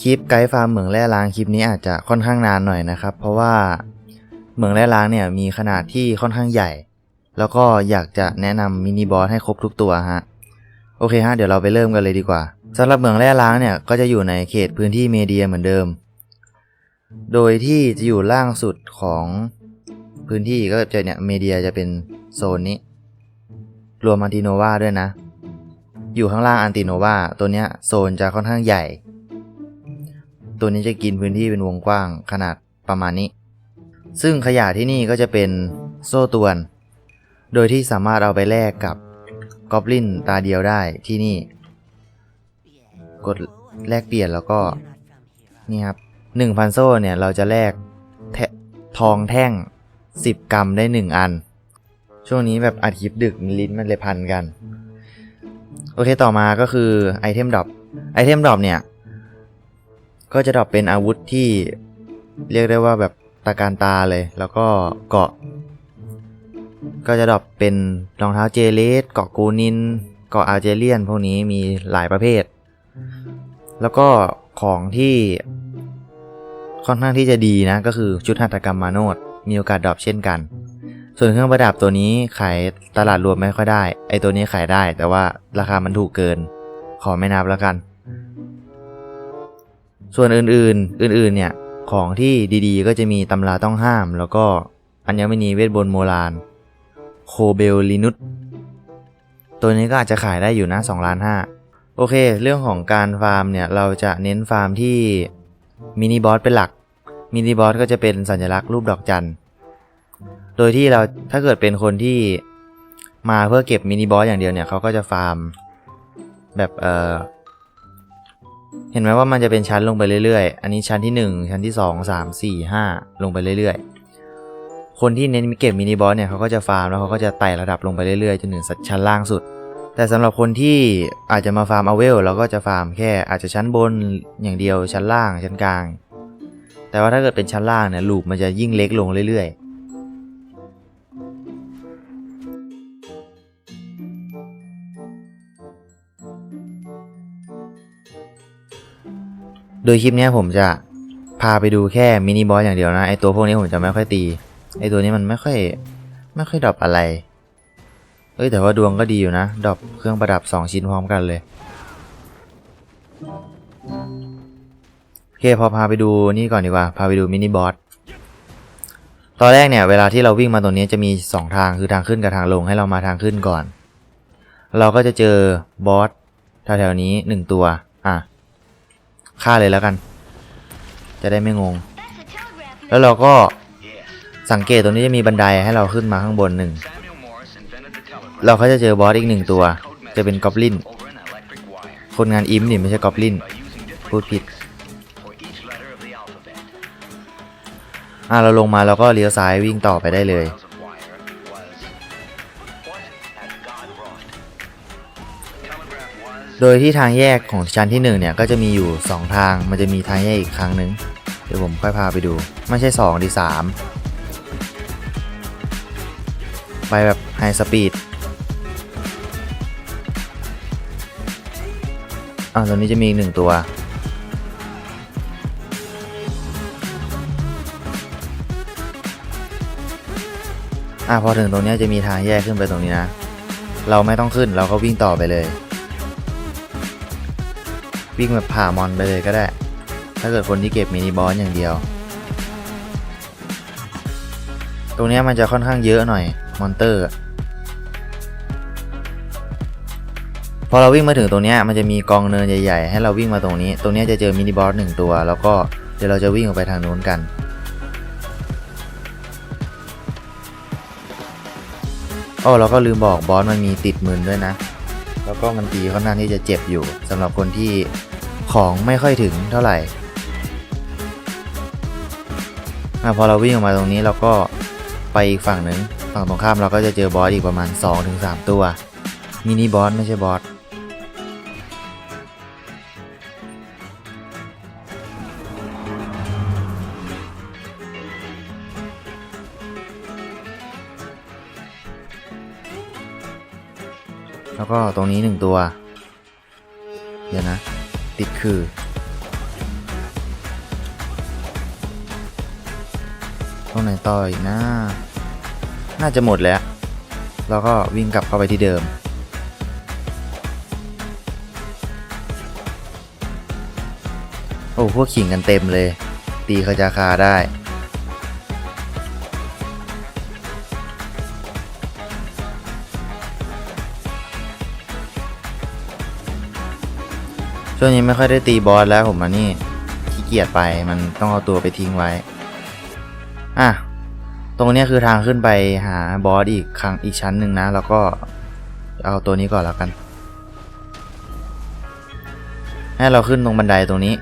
คลิปไกด์ฟาร์มเหมืองแร่ล้างคลิปนี้อาจจะค่อนข้างนานหน่อยนะครับ เพราะว่าเหมืองแร่ล้างเนี่ยมีขนาดที่ค่อนข้างใหญ่ แล้วก็อยากจะแนะนำมินิบอสให้ครบทุกตัวฮะโอเคฮะเดี๋ยวเราไปเริ่มกันเลยดีกว่าสำหรับเหมืองแร่ล้างเนี่ยก็จะอยู่ในเขตพื้นที่เมเดียเหมือนเดิม โดยที่จะอยู่ล่างสุดของพื้นที่ก็จะเนี่ยเมเดียจะเป็นโซนนี้ รวมอันติโนวาด้วยนะ อยู่ข้างล่างอันติโนวาตัวเนี้ยโซนจะค่อนข้างใหญ่ ตัวนี้จะกินพื้นที่เป็นวงกว้างขนาดประมาณนี้ ซึ่งขยะที่นี่ก็จะเป็นโซ่ตวน โดยที่สามารถเอาไปแลกกับกอบลินตาเดียวได้ที่นี่ กดแลกเปลี่ยนแล้วก็นี่ครับหนึ่งพันโซ่เนี่ยเราจะแลกแททองแท่ง 10 กรัมได้ 1 อัน ช่วงนี้แบบอัดคลิปดึกลิ้นมันเลยพันกัน โอเคต่อมาก็คือไอเทมดรอปไอเทมดรอปเนี่ย ก็จะดรอปเป็นอาวุธที่เรียกได้ว่าแบบตาการตาเลย แล้วก็เกาะ ก็จะดรอปเป็นรองเท้าเจเลสเกาะกูนิน เกาะอาเจเลียน พวกนี้มีหลายประเภท แล้วก็ของที่ค่อนข้างที่จะดีนะก็คือชุดหัตถกรรมมาโนดมีโอกาสดรอปเช่นกัน ส่วนเครื่องประดับตัวนี้ขายตลาดรวมไม่ค่อยได้ ไอตัวนี้ขายได้แต่ว่าราคามันถูกเกิน ขอไม่นับแล้วกัน ส่วนอื่นๆ อื่นๆ เนี่ย ของที่ดีๆ ก็จะมีตำราต้องห้าม แล้วก็อัญมณีเวทบนโมลานโคเบลลินุสตัวนี้ก็อาจจะขายได้อยู่นะ2ล้านห้าโอเค เรื่องของการฟาร์มเนี่ย เราจะเน้นฟาร์มที่มินิบอสเป็นหลัก มินิบอสก็จะเป็นสัญลักษณ์รูปดอกจัน โดยที่เราถ้าเกิดเป็นคนที่มาเพื่อเก็บมินิบอสอย่างเดียวเนี่ยเขาก็จะฟาร์มแบบเอ่อ เห็นไหมว่ามันจะเป็นชั้นลงไปเรื่อยๆ อันนี้ชั้นที่ 1 ชั้นที่ 2 3 4 5 ลงไปเรื่อยๆ คนที่เน้นเก็บมินิบอสเนี่ยเขาก็จะฟาร์มแล้วเขาก็จะไต่ระดับลงไปเรื่อยๆจนถึงชั้นล่างสุด แต่สำหรับคนที่อาจจะมาฟาร์มเอาเวลเราก็จะฟาร์มแค่อาจจะชั้นบนอย่างเดียวชั้นล่างชั้นกลาง แต่ว่าถ้าเกิดเป็นชั้นล่างเนี่ยลูปมันจะยิ่งเล็กลงเรื่อยๆ โดยคลิปนี้ผมจะพาไปดูแค่มินิบอสอย่างเดียวนะไอตัวพวกนี้ผมจะไม่ค่อยตีไอตัวนี้มันไม่ค่อยไม่ค่อยดรอปอะไรเอ้ยแต่ว่าดวงก็ดีอยู่นะดรอปเครื่องประดับ 2 ชิ้นพร้อมกันเลยโอเคพอพาไปดูนี่ก่อนดีกว่าพาไปดูมินิบอสตอนแรกเนี่ยเวลาที่เราวิ่งมาตรงนี้จะมี 2 ทางคือทางขึ้นกับทางลงให้เรามาทางขึ้นก่อน เราก็จะเจอบอสแถวๆนี้ 1 ตัวอะ ฆ่าเลยแล้วกัน จะได้ไม่งง แล้วเราก็สังเกตตรงนี้จะมีบันไดให้เราขึ้นมาข้างบนหนึ่ง เราก็จะเจอบอสอีกหนึ่งตัว จะเป็นกอบลิน คนงานอิมนี่ไม่ใช่กอบลิน พูดผิด อะเราลงมาเราก็เลี้ยวซ้ายวิ่งต่อไปได้เลย โดยที่ทางแยกของชั้นที่1เนี่ยก็จะมีอยู่ 2 ทาง มันจะมีทางแยกอีกครั้งหนึ่งเดี๋ยวผมค่อยพาไปดู ไม่ใช่ 2 ดี 3 ไปแบบไฮสปีดอ่าตรงนี้จะมีอีกหนึ่งตัว อะพอถึงตรงนี้จะมีทางแยกขึ้นไปตรงนี้นะ เราไม่ต้องขึ้นเราก็วิ่งต่อไปเลย วิ่งแบบผ่ามอนไปเลยก็ได้ ถ้าเกิดคนที่เก็บมินิบอสอย่างเดียว ตรงนี้มันจะค่อนข้างเยอะหน่อยมอนเตอร์ พอเราวิ่งมาถึงตรงนี้มันจะมีกองเนินใหญ่ๆ ให้เราวิ่งมาตรงนี้ ตรงนี้จะเจอมินิบอสหนึ่งตัว แล้วก็เดี๋ยวเราจะวิ่งออกไปทางนู้นกันโอ้เราก็ลืมบอกบอสมันมีติดมืนด้วยนะ แล้วก็มันตีค่อนข้างที่จะเจ็บอยู่สำหรับคนที่ ของไม่ค่อยถึงเท่าไหร่อพอเราวิ่งออกมาตรงนี้เราก็ไปอีกฝั่งหนึ่งฝั่งตรงข้ามเราก็จะเจอบอสอีกประมาณ 2-3 ตัว มินิบอสไม่ใช่บอสแล้วก็ตรงนี้หนึ่งตัว เดี๋ยวนะ ติดคือ ตรงไหนต่ออีกนะ น่าจะหมดแล้ว แล้วก็วิ่งกลับเข้าไปที่เดิม โอ้พวกขิงกันเต็มเลย ตีเขาจะคาได้ ช่วงนี้ไม่ค่อยได้ตีบอสแล้วผมมานี่ขี้เกียจไปมันต้องเอาตัวไปทิ้งไว้ อะ ตรงนี้คือทางขึ้นไปหาบอสอีกครั้งอีกชั้นหนึ่งนะ แล้วก็เอาตัวนี้ก่อนแล้วกัน ให้เราขึ้นตรงบันไดตรงนี้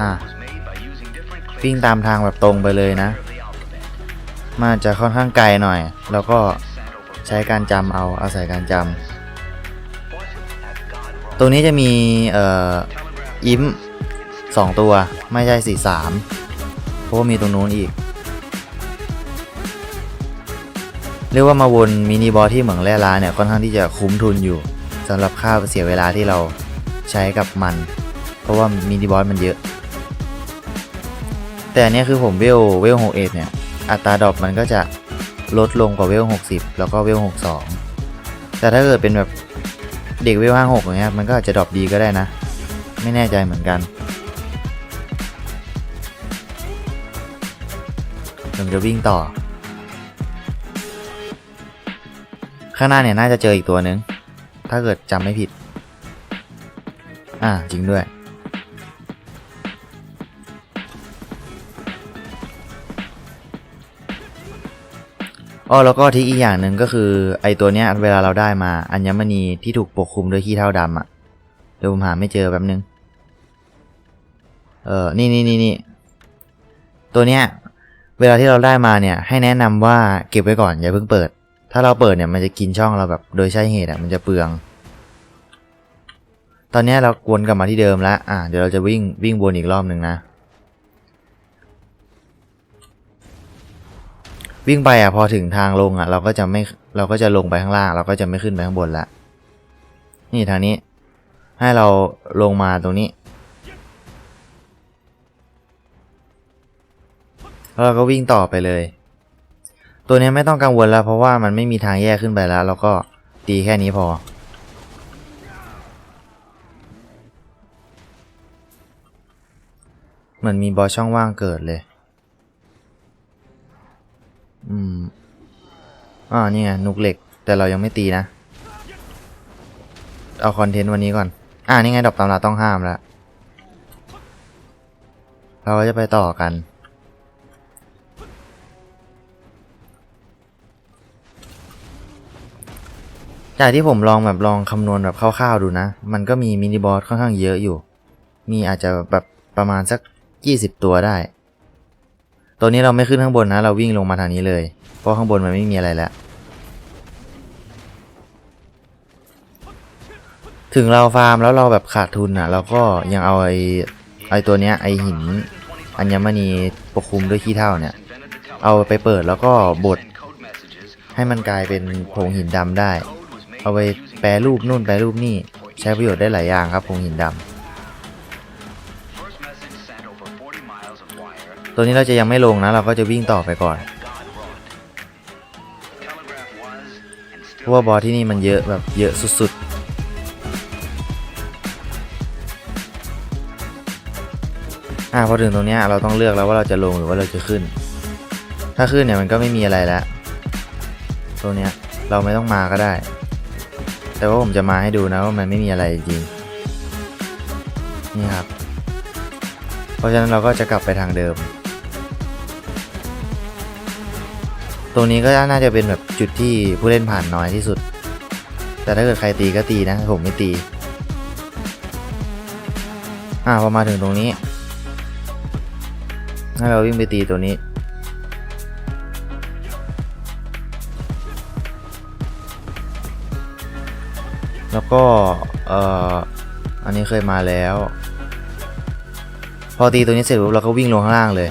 อะวิ่งตามทางแบบตรงไปเลยนะ มันจะค่อนข้างไกลหน่อย แล้วก็ใช้การจำเอาอาศัยการจำตรงนี้จะมีเอ่ออิมสองตัวไม่ใช่สี่สามเพราะว่ามีตรงนู้นอีก เรียกว่ามาวนมินิบอสที่เหมืองแร่ล้าเนี่ยค่อนข้างที่จะคุ้มทุนอยู่สำหรับค่าเสียเวลาที่เราใช้กับมัน เพราะว่ามินิบอสมันเยอะ แต่อันเนี้ยคือผมเวลเวล6เอ็ดเนี่ย อัตราดรอปมันก็จะลดลงกว่าเวล 60 แล้วก็เวล 62 แต่ถ้าเกิดเป็นแบบเด็กเวล 56อย่างเงี้ยมันก็อาจจะดรอปดีก็ได้นะ ไม่แน่ใจเหมือนกันผมจะวิ่งต่อ ข้างหน้าเนี่ยน่าจะเจออีกตัวหนึ่ง ถ้าเกิดจำไม่ผิด อ่าจริงด้วย อ๋อแล้วก็ทริกอีกอย่างหนึ่งก็คือ ไอตัวเนี้ยเวลาเราได้มาอัญมณีที่ถูกปกคลุมด้วยขี้เท่าดำอะ่ะเดี๋ยวผมหาไม่เจอแป๊บนึง เออนี่นี่นี่นี่ตัวเนี้ยเวลาที่เราได้มาเนี่ย ให้แนะนำว่าเก็บไว้ก่อนอย่าเพิ่งเปิด ถ้าเราเปิดเนี่ยมันจะกินช่องเราแบบโดยใช่เหตุอะ่ะมันจะเปลือง ตอนเนี้ยเราวนกลับมาที่เดิมแล้วอะเดี๋ยวเราจะวิ่งวิ่งวนอีกรอบหนึ่งนะ วิ่งไปอะพอถึงทางลงอะ เราก็จะไม่เราก็จะลงไปข้างล่าง เราก็จะไม่ขึ้นไปข้างบนละนี่ทางนี้ ให้เราลงมาตรงนี้แล้วเราก็วิ่งต่อไปเลย ตัวนี้ไม่ต้องกังวลแล้ว เพราะว่ามันไม่มีทางแยกขึ้นไปแล้วแล้วก็ตีแค่นี้พอ เหมือนมีบอสช่องว่างเกิดเลย อืมอ่านี่ไงนุกเหล็ก แต่เรายังไม่ตีนะ เอาคอนเทนต์วันนี้ก่อน อ่านี่ไงดอกตำราต้องห้ามแล้ว เราก็จะไปต่อกัน จากที่ผมลองแบบลองคำนวณแบบคร่าวๆดูนะ มันก็มีมินิบอสค่อนข้างเยอะอยู่ มีอาจจะแบบประมาณสัก 20 ตัวได้ ตัวนี้เราไม่ขึ้นข้างบนนะ เราวิ่งลงมาทางนี้เลย เพราะข้างบนมันไม่มีอะไรแล้ว ถึงเราฟาร์มแล้วเราแบบขาดทุนอะ เราก็ยังเอาไอ้ไอ้ตัวเนี้ยไอ้หินอัญมณีปกคลุมด้วยขี้เถ้าเนี่ย เอาไปเปิดแล้วก็บดให้มันกลายเป็นผงหินดำได้ เอาไปแปรรูปนู่นแปรรูปนี่ใช้ประโยชน์ได้หลายอย่างครับผงหินดำ ตัวนี้เราจะยังไม่ลงนะ เราก็จะวิ่งต่อไปก่อนเพราะว่าบอสที่นี่มันเยอะแบบเยอะสุดๆ อ่าพอถึงตรงนี้เราต้องเลือกแล้วว่าเราจะลงหรือว่าเราจะขึ้น ถ้าขึ้นเนี่ยมันก็ไม่มีอะไรแล้วตรงนี้เราไม่ต้องมาก็ได้ แต่ว่าผมจะมาให้ดูนะว่ามันไม่มีอะไรจริงนี่ครับ เพราะฉะนั้นเราก็จะกลับไปทางเดิม ตรงนี้ก็น่าจะเป็นแบบจุดที่ผู้เล่นผ่านน้อยที่สุด แต่ถ้าเกิดใครตีก็ตีนะ ผมไม่ตี อ่าพอมาถึงตรงนี้ ให้เราวิ่งไปตีตัวนี้แล้วก็ เอ่อ อันนี้เคยมาแล้ว พอตีตัวนี้เสร็จปุ๊บเราก็วิ่งลงข้างล่างเลย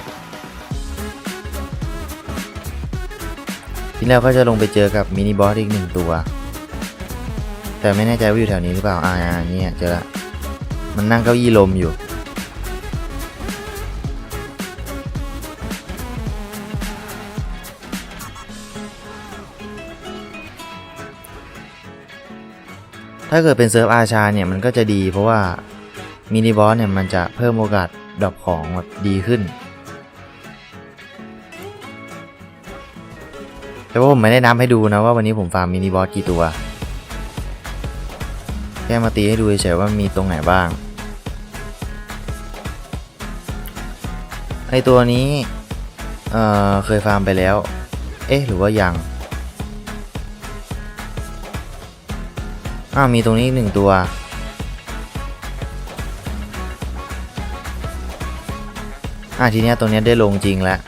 ทีนี้เราก็จะลงไปเจอกับมินิบอสอีกหนึ่งตัว แต่ไม่แน่ใจว่าอยู่แถวนี้หรือเปล่า อ่าอ่าเนี่ยเจอละ มันนั่งเก้าอี้ลมอยู่ถ้าเกิดเป็นเซิร์ฟอาชาเนี่ยมันก็จะดีเพราะว่ามินิบอสเนี่ยมันจะเพิ่มโอกาส ดรอปของแบบดีขึ้น แต่ว่าผมไม่ได้นับให้ดูนะว่าวันนี้ผมฟาร์มมินิบอสกี่ตัว แค่มาตีให้ดูเฉยๆว่ามีตรงไหนบ้าง ไอตัวนี้ เอ่อ เคยฟาร์มไปแล้ว เอ๊ะ หรือว่ายังอ้าวมีตรงนี้หนึ่งตัว อะทีเนี้ยตรงเนี้ยได้ลงจริงแล้ว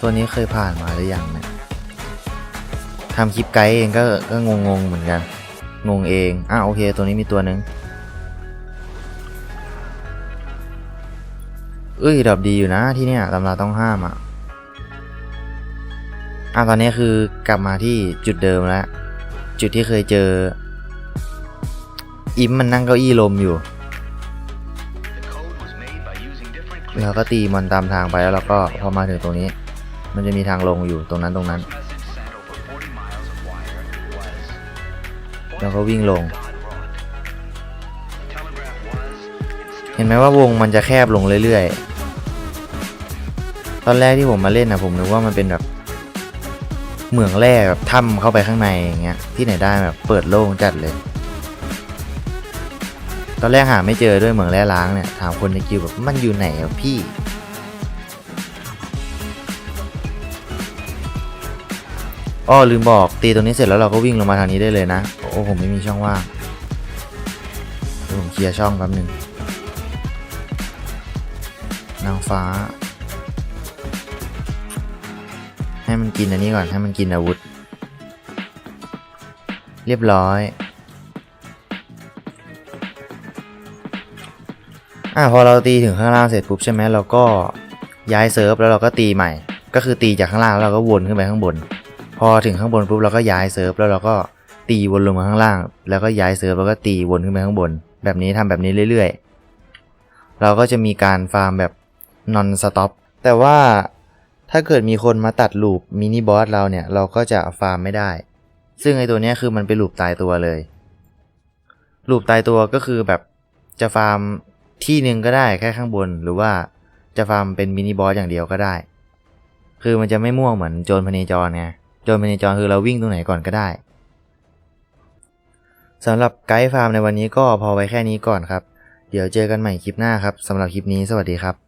ตัวนี้เคยผ่านมาหรือยังเนี่ยทำคลิปไกด์เองก็ก็งงงๆเหมือนกัน งงเองอะโอเค ตัวนี้มีตัวหนึ่งเอ้ยดอกดีอยู่นะที่เนี่ยตำราต้องห้ามอะอะตอนนี้คือกลับมาที่จุดเดิมแล้ว จุดที่เคยเจอ อิมมันนั่งเก้าอี้ลมอยู่แล้วก็ตีมันตามทางไปแล้วเราก็พอมาถึงตรงนี้ มันจะมีทางลงอยู่ตรงนั้นตรงนั้น แล้วก็วิ่งลง เห็นไหมว่าวงมันจะแคบลงเรื่อยๆ ตอนแรกที่ผมมาเล่นนะผมนึกว่ามันเป็นแบบเหมืองแร่แบบถ้ำเข้าไปข้างในอย่างเงี้ยที่ไหนได้แบบเปิดโล่งจัดเลย ตอนแรกหาไม่เจอด้วยเหมืองแร่ล้างเนี่ย ถามคนในกิวแบบมันอยู่ไหนอะพี่ อ้อลืมบอกตีตรงนี้เสร็จแล้วเราก็วิ่งลงมาทางนี้ได้เลยนะ โอ้ผมไม่มีช่องว่างผมเคลียร์ช่องแป๊บหนึงนางฟ้า ให้มันกินอันนี้ก่อน ให้มันกินอาวุธ เรียบร้อย อะพอเราตีถึงข้างล่างเสร็จปุ๊บใช่ไหมเราก็ย้ายเซิร์ฟแล้วเราก็ตีใหม่ ก็คือตีจากข้างล่างแล้วเราก็วนขึ้นไปข้างบน พอถึงข้างบนปุ๊บเราก็ย้ายเซิร์ฟแล้วเราก็ตีวนลงมาข้างล่าง แล้วก็ย้ายเซิร์ฟแล้วก็ตีวนขึ้นไปข้างบน แบบนี้ทำแบบนี้เรื่อยๆ เราก็จะมีการฟาร์มแบบ non stop แต่ว่าถ้าเกิดมีคนมาตัดลูปมินิบอสเราเนี่ยเราก็จะฟาร์มไม่ได้ ซึ่งไอตัวนี้คือมันเป็นลูปตายตัวเลยลูปตายตัวก็คือแบบจะฟาร์ม ที่หนึ่งก็ได้แค่ข้างบน หรือว่าจะฟาร์มเป็นมินิบอสอย่างเดียวก็ได้ คือมันจะไม่ม่วงเหมือนโจรพเนจรไงโจรพเนจรคือเราวิ่งตรงไหนก่อนก็ได้สำหรับไกด์ฟาร์มในวันนี้ก็พอไว้แค่นี้ก่อนครับ เดี๋ยวเจอกันใหม่คลิปหน้าครับสำหรับคลิปนี้สวัสดีครับ